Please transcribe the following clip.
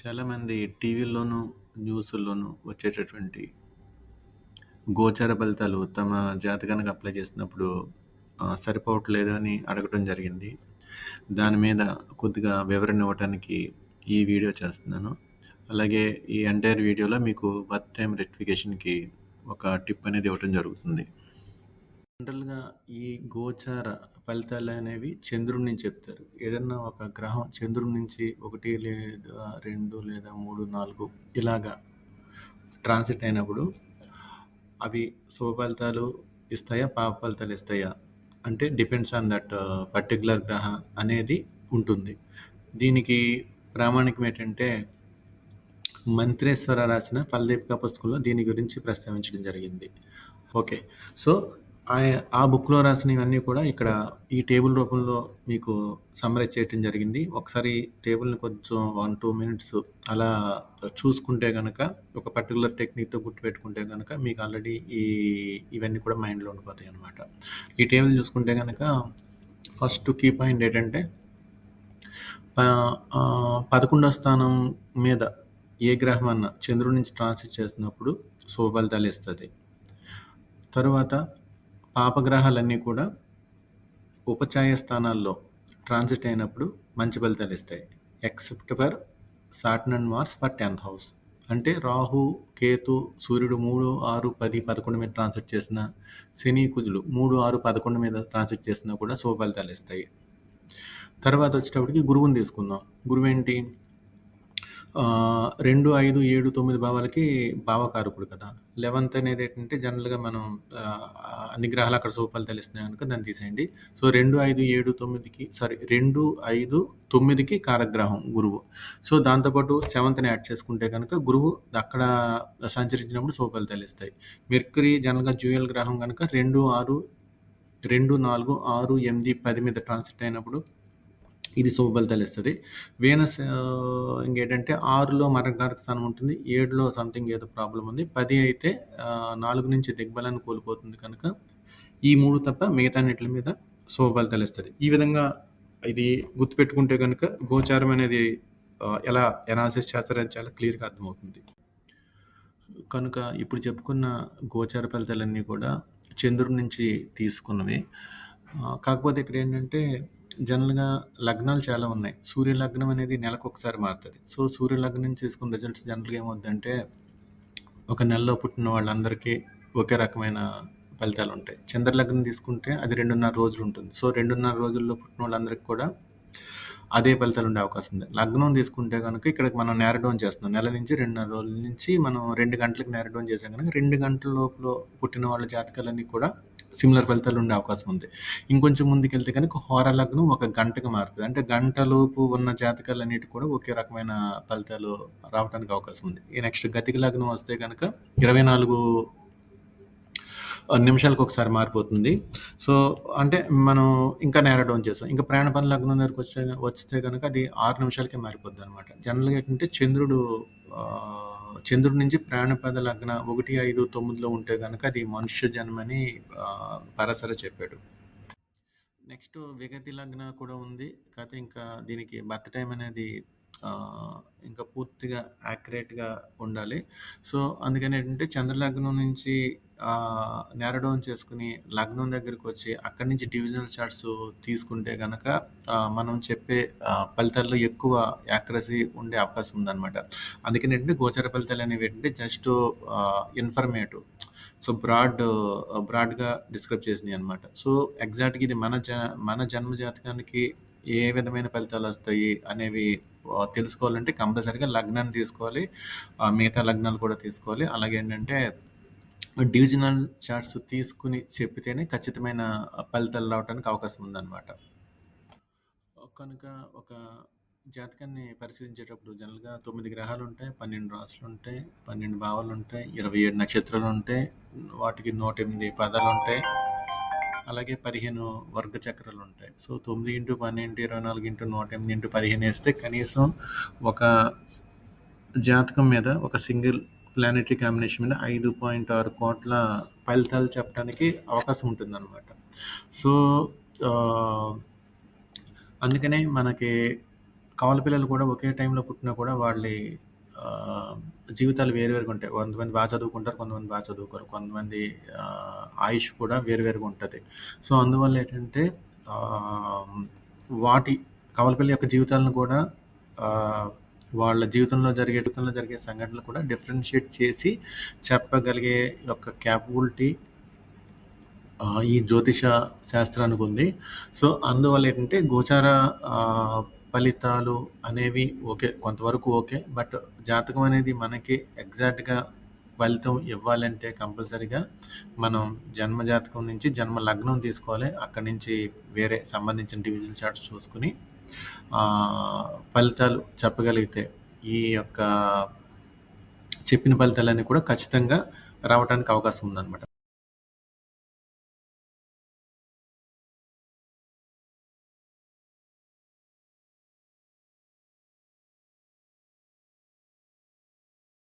చాలామంది టీవీల్లోనూ, న్యూసుల్లోనూ వచ్చేటటువంటి గోచార ఫలితాలు తమ జాతకానికి అప్లై చేసినప్పుడు ఆహ్, సరిపోవట్లేదు అని అడగటం జరిగింది. దాని మీద కొద్దిగా వివరణ ఇవ్వటానికి ఈ వీడియో చేస్తున్నాను. అలాగే ఈ ఎంటైర్ వీడియోలో మీకు బర్త్ టైమ్ రెక్టిఫికేషన్‌కి ఒక టిప్ అనేది ఇవ్వటం జరుగుతుంది. జనరల్‌గా ఈ గోచార ఫలితాలనేవి చంద్రుడి నుంచి చెప్తారు. ఏదన్నా ఒక గ్రహం చంద్రుడి నుంచి ఒకటి లేదా రెండు లేదా 3, 4 ఇలాగా ట్రాన్సిట్ అయినప్పుడు అవి శుభ ఫలితాలు ఇస్తాయా? పాప ఫలితాలు ఇస్తాయా? అంటే డిపెండ్స్ ఆన్ దట్ పర్టికులర్ గ్రహ అనేది ఉంటుంది. దీనికి ప్రామాణికం ఏంటంటే మంత్రేశ్వర రాసిన ఫలదీపిక పుస్తకంలో దీని గురించి ప్రస్తావించడం జరిగింది. ఓకే. సో, ఆ బుక్‌లో రాసినవన్నీ కూడా ఇక్కడ ఈ టేబుల్ రూపంలో మీకు సమ్మరైజ్ చేయటం జరిగింది. ఒకసారి టేబుల్‌ని కొంచెం 1, 2 మినిట్స్ అలా చూసుకుంటే కనుక ఒక పర్టికులర్ టెక్నిక్‌తో గుర్తుపెట్టుకుంటే కనుక మీకు ఆల్రెడీ ఈ ఇవన్నీ కూడా మైండ్‌లో ఉండిపోతాయి అనమాట ఈ టేబుల్ చూసుకుంటే కనుక ఫస్ట్ కీ పాయింట్ ఏంటంటే పదకొండో స్థానం మీద ఏ గ్రహం అన్నా చంద్రుడి నుంచి ట్రాన్సిట్ చేసినప్పుడు శుభ ఫలితాలు ఇస్తుంది తరువాత పాపగ్రహాలన్నీ కూడా ఉపచాయ స్థానాల్లో ట్రాన్సిట్ అయినప్పుడు మంచి ఫలితాలు ఇస్తాయి. Except for Saturn and Mars for 10థ్ హౌస్. అంటే రాహు, కేతు, సూర్యుడు 3, 6, 10, 11 మీద ట్రాన్సిట్ చేసిన శని, కుజులు 3, 6, 11 మీద ట్రాన్సిట్ చేసినా కూడా శుభ ఫలితాలు ఇస్తాయి. తర్వాత వచ్చేటప్పటికి గురువుని తీసుకుందాం. గురువు ఏంటి ఆహ్, 2, 5, 7, 9 భావాలకి భావకారకుడు కదా! 11థ్ అనేది ఏంటంటే జనరల్‌గా మనం ఆహ్, అన్ని గ్రహాలు అక్కడ శుభ తెలుస్తున్నాయి కనుక గనుక దాన్ని తీసేయండి. సో, 2, 5, 7, 9కి సారీ 2, 5, 9కి కారకగ్రహం గురువు. సో, దాంతో పాటు సెవెంత్‌ని యాడ్ చేసుకుంటే కనుక గురువు అక్కడ సంచరించినప్పుడు శుభ తెలుస్తాయి. ఇస్తాయి. జనరల్‌గా డ్యూయల్ గ్రహం కనుక 2, 6, 2, 4, 6, 8, 10 మీద ట్రాన్సిట్ అయినప్పుడు ఇది శుభ తెలుస్తుంది ఇస్తది. వీనస్ ఇంకేంటంటే ఆరులో మరణకారక స్థానం ఉంటుంది. ఏడులో సంథింగ్ ఏదో ప్రాబ్లం ఉంది. పది అయితే నాలుగు నుంచి దిగ్బలాన్ని కోల్పోతుంది కనుక ఈ మూడు తప్ప మిగతాన్నిట్లి మీద శుభ తెలుస్తుంది ఈ విధంగా ఇది గుర్తుపెట్టుకుంటే కనుక గోచారం అనేది ఎలా ఎనాలిసిస్ చేస్తారని చాలా క్లియర్‌గా అర్థమవుతుంది. కనుక ఇప్పుడు చెప్పుకున్న గోచార ఫలితాలన్నీ కూడా చంద్రుడి నుంచి తీసుకున్నవి కాకపోతే ఇక్కడ ఏంటంటే జనరల్‌గా లగ్నాలు చాలా ఉన్నాయి. సూర్య లగ్నం అనేది నెలకొకసారి మారుతుంది సో, సూర్య లగ్నం చేసుకున్న రిజల్ట్స్ జనరల్‌గా ఏమవుద్దంటే ఒక నెలలో పుట్టిన వాళ్ళందరికీ ఒకే రకమైన ఫలితాలుంటాయి. చంద్ర లగ్నం తీసుకుంటే అది 2.5 రోజులు ఉంటుంది. సో, 2.5 రోజుల్లో పుట్టిన వాళ్ళందరికీ కూడా అదే ఫలితాలు ఉండే అవకాశం ఉంది. లగ్నం తీసుకుంటే గనుక ఇక్కడికి మనం నేర డౌన్ చేస్తున్నాం. నెల నుంచి 2.5 రోజుల నుంచి మనం 2 గంటలకి నేర డౌన్ చేసాం గనుక 2 గంటల లోపులో పుట్టిన వాళ్ళ జాతకాలన్నీ కూడా సిమిలర్ ఫలితాలు ఉండే అవకాశం ఉంది. ఇంకొంచెం ముందుకెళ్తే కనుక హోర లగ్నం ఒక గంటకు మారుతుంది అంటే గంటలోపు ఉన్న జాతకాలన్నిటి కూడా ఒకే రకమైన ఫలితాలు రావటానికి అవకాశం ఉంది. ఈ నెక్స్ట్ గతిక లగ్నం వస్తే కనుక ఇరవై నాలుగు నిమిషాలకు ఒకసారి మారిపోతుంది. సో, అంటే మనం ఇంకా నేర డౌన్ చేస్తాం ఇంకా ప్రాణపద లగ్నం దగ్గరకొచ్చే వస్తే కనుక అది ఆరు నిమిషాలకే మారిపోద్ది అనమాట జనరల్‌గా ఏంటంటే చంద్రుడు చంద్రుడి నుంచి ప్రాణపద లగ్న 1, 5, 9లో ఉంటే కనుక అది మనుష్య జన్మని పరసర చెప్పాడు. నెక్స్ట్ విగతి లగ్న కూడా ఉంది. కాకపోతే ఇంకా దీనికి బర్త్ టైం అనేది ఇంకా పూర్తిగా యాక్యురేట్‌గా ఉండాలి. సో, అందుకని ఏంటంటే చంద్రలగ్నం నుంచి నేర డౌన్ చేసుకుని లగ్నం దగ్గరకొచ్చి అక్కడి నుంచి డివిజనల్ చార్ట్స్ తీసుకుంటే కనుక మనం చెప్పే ఫలితాల్లో ఎక్కువ యాక్యురసీ ఉండే అవకాశం ఉందనమాట. అందుకని ఏంటంటే గోచర ఫలితాలు అనేవి ఏంటంటే జస్ట్ ఇన్ఫర్మేటివ్. సో, బ్రాడ్ బ్రాడ్‌గా డిస్క్రైబ్ అనమాట సో, ఎగ్జాక్ట్‌గా ఇది మన జ మన జన్మ జాతకానికి ఏ విధమైన ఫలితాలు వస్తాయి అనేవి తెలుసుకోవాలంటే కంపల్సరీగా లగ్నాన్ని తీసుకోవాలి. మిగతా లగ్నాలు కూడా తీసుకోవాలి. అలాగే ఏంటంటే డివిజనల్ చార్ట్స్ తీసుకొని చెప్పితేనే ఖచ్చితమైన ఫలితాలు రావటానికి అవకాశం ఉందన్నమాట కనుక ఒక జాతకాన్ని పరిశీలించేటప్పుడు జనరల్‌గా తొమ్మిది గ్రహాలు ఉంటాయి పన్నెండు రాసులు ఉంటాయి పన్నెండు భావాలు ఉంటాయి ఇరవై ఏడు నక్షత్రాలు ఉంటాయి వాటికి నూట ఎనిమిది పదాలు ఉంటాయి అలాగే 15 వర్గ చక్రాలు ఉంటాయి. సో, తొమ్మిది ఇంటూ 12, 24 ఇంటూ 108 ఇంటూ పదిహేను వేస్తే కనీసం ఒక జాతకం మీద ఒక సింగిల్ ప్లానెటరీ కాంబినేషన్ మీద 5.6 కోట్ల ఫలితాలు చెప్పడానికి అవకాశం ఉంటుందన్నమాట. సో, అందుకనే మనకి కావాల పిల్లలు కూడా ఒకే టైంలో పుట్టినా కూడా వాళ్ళు జీవితాలు వేరు వేరుగా ఉంటాయి. కొంతమంది బాగా చదువుకుంటారు. కొంతమంది బాగా చదువుకోరు. కొంతమంది ఆయుష్ కూడా వేరువేరుగా ఉంటుంది సో, అందువల్ల ఏంటంటే వాటి కవలపల్లి యొక్క జీవితాలను కూడా వాళ్ళ జీవితంలో జరిగే జీవితంలో జరిగే సంఘటనలు కూడా డిఫరెన్షియేట్ చేసి చెప్పగలిగే యొక్క క్యాపబిలిటీ ఈ జ్యోతిష శాస్త్రానికి ఉంది. సో, అందువల్ల ఏంటంటే గోచార ఫలితాలు అనేవి ఓకే. కొంతవరకు ఓకే. బట్ జాతకం అనేది మనకి ఎగ్జాక్ట్‌గా ఫలితం ఇవ్వాలంటే కంపల్సరీగా మనం జన్మ జాతకం నుంచి జన్మ లగ్నం తీసుకోవాలి. అక్కడి నుంచి వేరే సంబంధించిన డివిజన్ చార్ట్స్ చూసుకొని ఫలితాలు చెప్పగలిగితే ఈ యొక్క చెప్పిన ఫలితాలన్నీ కూడా ఖచ్చితంగా రావటానికి అవకాశం ఉందనమాట.